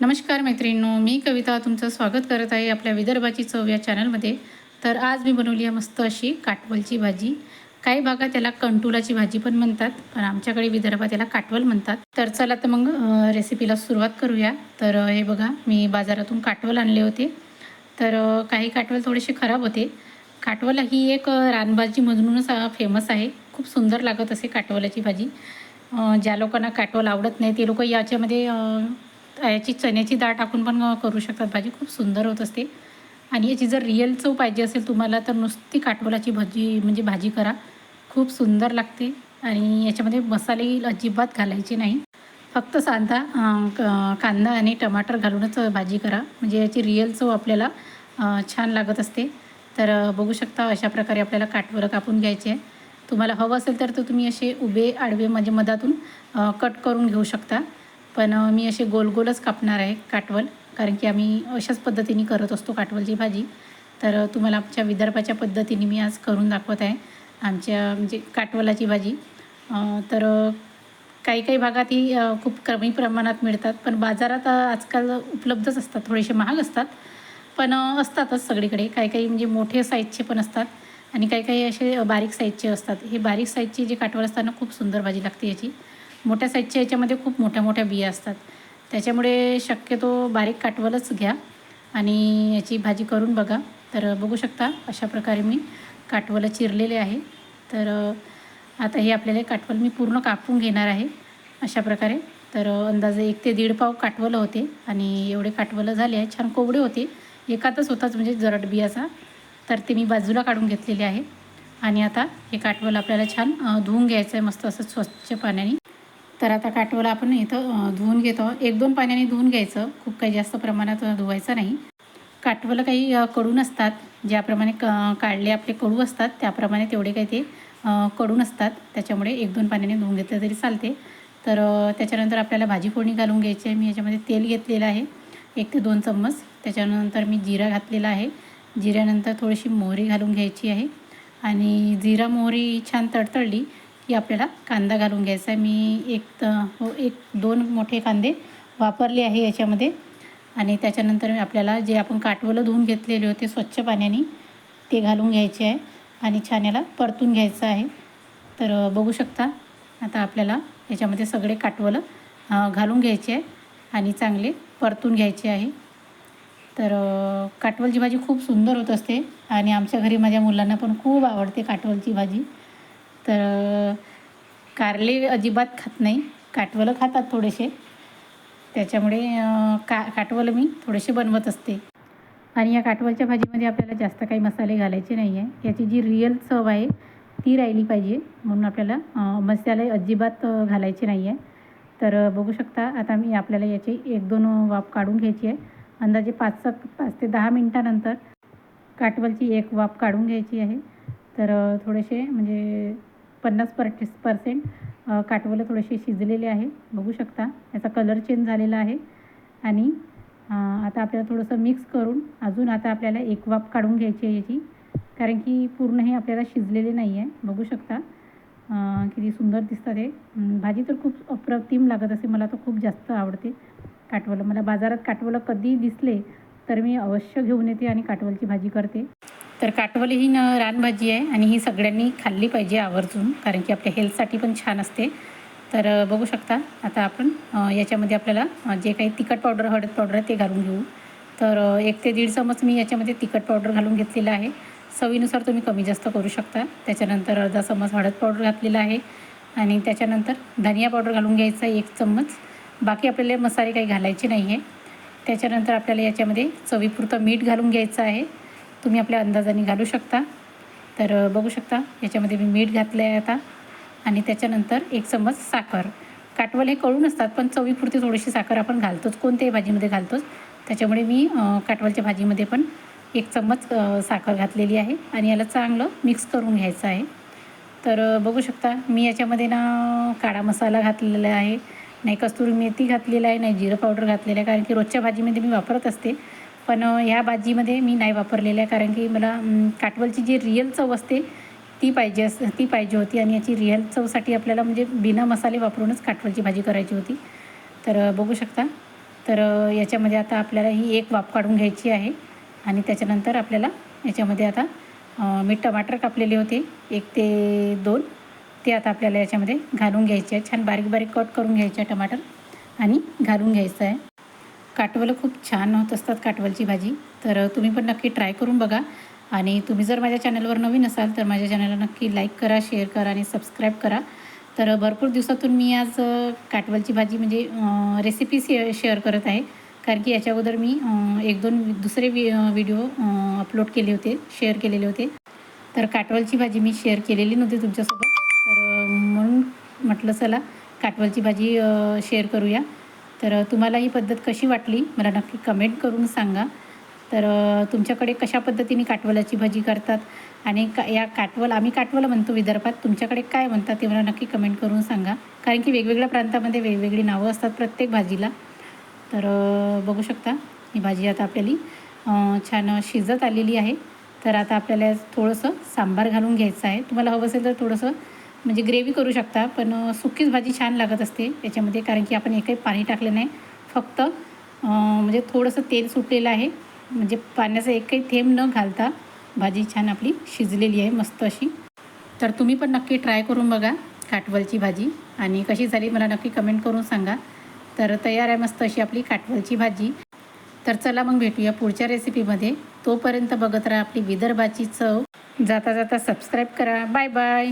नमस्कार मैत्रिणींनो मी कविता तुमचं स्वागत करत आहे आपल्या विदर्भाची चव या चॅनलमध्ये. तर आज मी बनवली आहे मस्त अशी काटवलची भाजी. काही भागात त्याला कंटुलाची भाजी पण म्हणतात पण आमच्याकडे विदर्भात त्याला काटवल म्हणतात. तर चला तर मग रेसिपीला सुरुवात करूया. तर हे बघा मी बाजारातून काटवल आणले होते. तर काही काटवल थोडेसे खराब होते. काटवल ही एक रानभाजी म्हणूनच फेमस आहे. खूप सुंदर लागत असे काटवलाची भाजी. ज्या लोकांना काटवल आवडत नाही ते लोक याच्यामध्ये याची चण्याची डाळ टाकून पण करू शकतात. भाजी खूप सुंदर होत असते. आणि याची जर रिअल चव पाहिजे असेल तुम्हाला तर नुसती काटवलाची भाजी म्हणजे भाजी करा. खूप सुंदर लागते. आणि याच्यामध्ये मसाले अजिबात घालायचे नाही. फक्त साधा क- कांदा आणि टमाटर घालूनच भाजी करा. म्हणजे याची रिअल चव आपल्याला छान लागत असते. तर बघू शकता अशा प्रकारे आपल्याला काटवलं कापून घ्यायचे. आहे तुम्हाला हवं असेल तर तो तुम्ही असे उभे आडवे म्हणजे मधातून कट करून घेऊ शकता. पण मी असे गोल गोलच कापणार आहे काटवल कारण की आम्ही अशाच पद्धतीने करत असतो काटवलची भाजी. तर तुम्हाला आमच्या विदर्भाच्या पद्धतीने मी आज करून दाखवत आहे आमच्या म्हणजे काटवलाची भाजी. तर काही काही भागात ही खूप कमी प्रमाणात मिळतात पण बाजारात आजकाल उपलब्धच असतात थोडेसे महाग असतात. पण असतातच सगळीकडे. काही काही म्हणजे मोठे साईजचे पण असतात आणि काही काही असे बारीक साईजचे असतात. हे बारीक साईजचे जे काटवल असताना खूप सुंदर भाजी लागते याची. मोठ्या साईजच्या याच्यामध्ये खूप मोठ्या मोठ्या बिया असतात. त्याच्यामुळे शक्यतो बारीक काटवलच घ्या आणि याची भाजी करून बघा. तर बघू शकता अशा प्रकारे मी काटवलं चिरलेले आहे. तर आता हे आपल्याला काटवल मी पूर्ण कापून घेणार आहे अशा प्रकारे. तर अंदाजे एक ते दीड पाव काटवलं होते आणि एवढे काटवलं झाले आहे. छान कोवडे होते. एकातच होताच म्हणजे जरट बियाचा. तर ते मी बाजूला काढून घेतलेले आहे. आणि आता हे काटवल आपल्याला छान धुवून घ्यायचं आहे मस्त असं स्वच्छ पाण्याने. तर आता काटवलं आपण इथं धुवून घेतो. एक दोन पाण्याने धुवून घ्यायचं. खूप काही जास्त प्रमाणात धुवायचं नाही. काटवलं काही कडू नसतात. ज्याप्रमाणे क काढले आपले कडू असतात त्याप्रमाणे तेवढे काही ते कडू नसतात. त्याच्यामुळे एक दोन पाण्याने धुवून घेतलं तरी चालते. तर त्याच्यानंतर आपल्याला भाजी फोडणी घालून घ्यायची आहे. मी याच्यामध्ये तेल घेतलेलं आहे. एक ते दोन चम्मच. त्याच्यानंतर मी जिरा घातलेला आहे. जिऱ्यानंतर थोडीशी मोहरी घालून घ्यायची आहे. आणि जिरा मोहरी छान तडतडली. की आपल्याला कांदा घालून घ्यायचा आहे. मी एक हो एक दोन मोठे कांदे वापरले आहे याच्यामध्ये. आणि त्याच्यानंतर आपल्याला जे आपण काटवलं धुवून घेतलेले होते स्वच्छ पाण्याने ते घालून घ्यायचे आहे. आणि छान याला परतून घ्यायचं आहे. तर बघू शकता आता आपल्याला याच्यामध्ये सगळे काटवलं घालून घ्यायचे आहे. आणि चांगले परतून घ्यायचे आहे. तर काटवलची भाजी खूप सुंदर होत असते. आणि आमच्या घरी माझ्या मुलांना पण खूप आवडते काटवलची भाजी. तर कारले अजिबात खात नाही. काटवलं खातात थोडेसे. त्याच्यामुळे का काटवलं मी थोडेसे बनवत असते. आणि या काटवलच्या भाजीमध्ये आपल्याला जास्त काही मसाले घालायचे नाही आहे याची जी रिअल चव आहे ती राहिली पाहिजे. म्हणून आपल्याला मसाले अजिबात घालायचे नाही आहे तर बघू शकता आता मी आपल्याला याची एक दोन वाफ काढून घ्यायची आहे. अंदाजे पाच पाच ते दहा मिनटानंतर काटवलची एक वाफ काढून घ्यायची आहे. तर थोडेसे म्हणजे पन्नास पर्ट पर्सेंट काटवलं थोडेसे शिजलेले आहे. बघू शकता याचा कलर चेंज झालेला आहे. आणि आता आपल्याला थोडंसं मिक्स करून अजून आता आपल्याला एक वाफ काढून घ्यायची आहे याची. कारण की पूर्ण हे आपल्याला शिजलेले नाही आहे बघू शकता किती सुंदर दिसतात हे. भाजी तर खूप अप्रतिम लागत असे मला तर खूप जास्त आवडते काटवलं मला बाजारात काटवलं कधी दिसले तर मी अवश्य घेऊन येते आणि काटवलची भाजी करते. तर काटवली ही न रानभाजी आहे आणि ही सगळ्यांनी खाल्ली पाहिजे आवर्जून कारण की आपल्या हेल्थसाठी पण छान असते. तर बघू शकता आता आपण याच्यामध्ये आपल्याला जे काही तिखट पावडर हळद पावडर आहे ते घालून घेऊ. तर एक ते दीड चमच मी याच्यामध्ये तिखट पावडर घालून घेतलेलं आहे. चवीनुसार तुम्ही कमी जास्त करू शकता. त्याच्यानंतर अर्धा चमच हळद पावडर घातलेला आहे. आणि त्याच्यानंतर धनिया पावडर घालून घ्यायचा एक चम्मच बाकी आपल्याला मसाले काही घालायचे नाही आहे त्याच्यानंतर आपल्याला याच्यामध्ये चवीपुरतं मीठ घालून घ्यायचं आहे. तुम्ही आपल्या अंदाजाने घालू शकता. तर बघू शकता याच्यामध्ये मी मीठ घातलं आहे आता. आणि त्याच्यानंतर एक चम्मच साखर. काटवल हे कळून असतात पण चवीपुरती थोडीशी साखर आपण घालतोच. कोणत्याही भाजीमध्ये घालतोच. त्याच्यामुळे मी काटवलच्या भाजीमध्ये पण एक चम्मच साखर घातलेली आहे. आणि याला चांगलं मिक्स करून घ्यायचं आहे. तर बघू शकता मी याच्यामध्ये ना काळा मसाला घातलेला आहे. नाही कस्तुरी मेथी घातलेला आहे नाही जिरं पावडर घातलेलं आहे. कारण की रोजच्या भाजीमध्ये मी वापरत असते. पण ह्या भाजीमध्ये मी नाही वापरलेलं आहे कारण की मला काटवलची जी रिअल चव असते ती पाहिजे अस ती पाहिजे होती आणि याची रिअल चवसाठी आपल्याला म्हणजे बिना मसाले वापरूनच काटवलची भाजी करायची होती. तर बघू शकता. तर याच्यामध्ये आता आपल्याला ही एक वाफ काढून घ्यायची आहे आणि त्याच्यानंतर आपल्याला याच्यामध्ये आता मी टमाटर कापलेले होते एक ते दोन. ते आता आपल्याला याच्यामध्ये घालून घ्यायचे आहे छान बारीक बारीक कट करून घ्यायचे आहे टमाटर आणि घालून घ्यायचं आहे. काटवलं खूप छान होत असतात काटवलची भाजी. तर तुम्ही पण नक्की ट्राय करून बघा. आणि तुम्ही जर माझ्या चॅनलवर नवीन असाल तर माझ्या चॅनलला नक्की लाईक करा शेअर करा आणि सबस्क्राईब करा. तर भरपूर दिवसातून मी आज काटवलची भाजी म्हणजे रेसिपी शे शेअर करत आहे. कारण की याच्या अगोदर मी एक दोन दुसरे वि व्हिडिओ अपलोड केले होते शेअर केलेले होते. तर काटवलची भाजी मी शेअर केलेली नव्हती तुमच्यासोबत. तर म्हणून म्हटलं चला काटवलची भाजी शेअर करूया. तर तुम्हाला ही पद्धत कशी वाटली? मला नक्की कमेंट करून सांगा. तर तुमच्याकडे कशा पद्धतीने काटवलाची भाजी करतात? आणि का या काटवल आम्ही काटवलं म्हणतो विदर्भात. तुमच्याकडे काय म्हणतात ते मला नक्की कमेंट करून सांगा. कारण की वेगवेगळ्या प्रांतामध्ये वेगवेगळी नावं असतात प्रत्येक भाजीला. तर बघू शकता ही भाजी आता आपल्याला छान शिजत आलेली आहे. तर आता आपल्याला थोडंसं सांबार घालून घ्यायचं आहे. तुम्हाला हवं असेल तर थोडंसं म्हणजे ग्रेव्ही करू शकता पण सुकीच भाजी छान लागत असते याच्यामध्ये कारण की आपण एकही पाणी टाकलं नाही. फक्त म्हणजे थोडंसं तेल सुटलेलं आहे. म्हणजे पाण्याचा एकही थेंब न घालता भाजी छान आपली शिजलेली आहे मस्त अशी. तर तुम्ही पण नक्की ट्राय करून बघा काटवलची भाजी. आणि कशी झाली मला नक्की कमेंट करून सांगा. तर तयार आहे मस्त अशी आपली काटवलची भाजी. तर चला मग भेटूया पुढच्या रेसिपीमध्ये तोपर्यंत बघत राहा आपली विदर्भाची चव. जाता जाता सबस्क्राईब करा. Bye bye